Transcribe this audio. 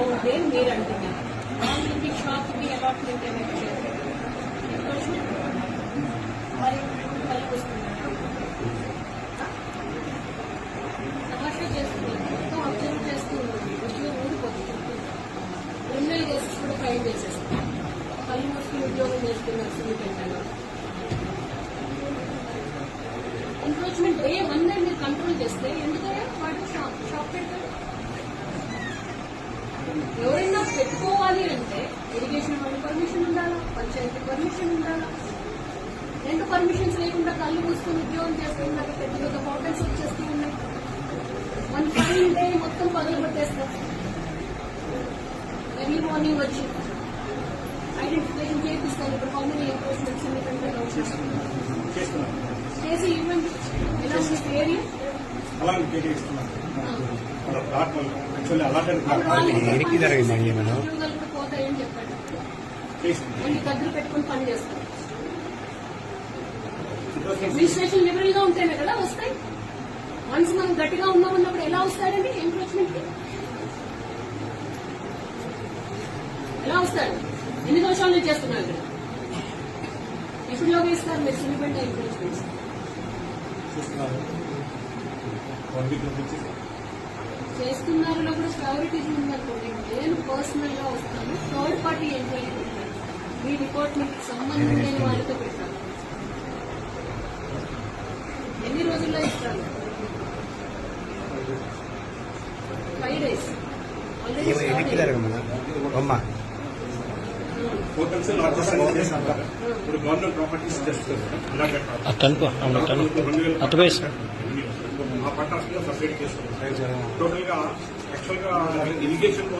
ಅವ್ರದ್ದು ಏನು ನೀರು ಅಂಟಿಲ್ಲ ಆಮೇಲೆ ಬಿ ಶಾಪ್ ಬಿ ಅಲಾಟ್ಮೆಂಟ್ ಏನಾಗಿದೆ మరి కలిపిస్తుంది తమాషా చేస్తుంది మొత్తం అబ్జర్వ్ చేస్తూ ఉంటుంది ఉద్యోగం ఊడిపోతుంది క్రిమినల్ కేసెస్ కూడా ఫైల్ చేసేస్తాం కళ్ళు మూసుకుని ఉద్యోగం చేస్తున్నారు సినీ పెట్టాను ఎన్క్రోచ్మెంట్ ఏ ఎవరైనా పెట్టుకోవాలి అంటే ఇరిగేషన్ వాళ్ళు పర్మిషన్ ఉండాలా? పంచాయతీ పర్మిషన్ ఉండాలా? రెండు పర్మిషన్స్ లేకుండా కళ్ళు మూసుకుని ఉద్యోగం చేస్తున్నారు? పెద్ద పెద్ద హోటల్స్ వచ్చేస్తూ ఉన్నాయి వన్ ఫైన్ డే మొత్తం పగలు పట్టేస్తారు ఎర్లీ మార్నింగ్ వచ్చి ఐడెంటిఫికేషన్ చేపిస్తారు. ఇప్పుడు హౌ మెనీ ఎంక్రోచ్మెంట్స్ ఎందుకంటే చేసి ఇవ్వండి. ఇలా మీ పేరు ఇస్తున్నాను వాళ్ళ ప్లాట్ యాక్చువల్లీ అలాంటి అడ్మినిస్ట్రేషన్ లిబరల్గా ఉంటేనే కదా వస్తాయి? వన్స్ మనం గట్టిగా ఉన్నామన్నప్పుడు ఎలా వస్తాడండి ఎంక్రోచ్మెంట్ ఎలా వస్తాడు ఎన్ని దోషాలు చేస్తున్నారు ఇక్కడ? ఎప్పుడు ఇస్తారు మీరు సిలిమెంట్ ఎంక్రోచ్మెంట్స్ వన్ వీక్ నుంచి చేస్తున్నారులో కూడా ప్రయారిటీస్ ఉందనుకోండి నేను పర్సనల్గా వస్తాను. థర్డ్ పార్టీ ఎంక్వైరీ పెట్టాను మీ రిపోర్ట్ మీకు సంబంధం లేని వాళ్ళతో పెట్టాను ఎన్ని రోజుల్లో ఇస్తారు ఫైవ్ డేస్ ఆల్రెడీ ఏమో ఎన్నికి ఆ పట్టాస్ సపరేట్ చేస్తారు టోటల్గా యాక్చువల్గా ఇరిగేషన్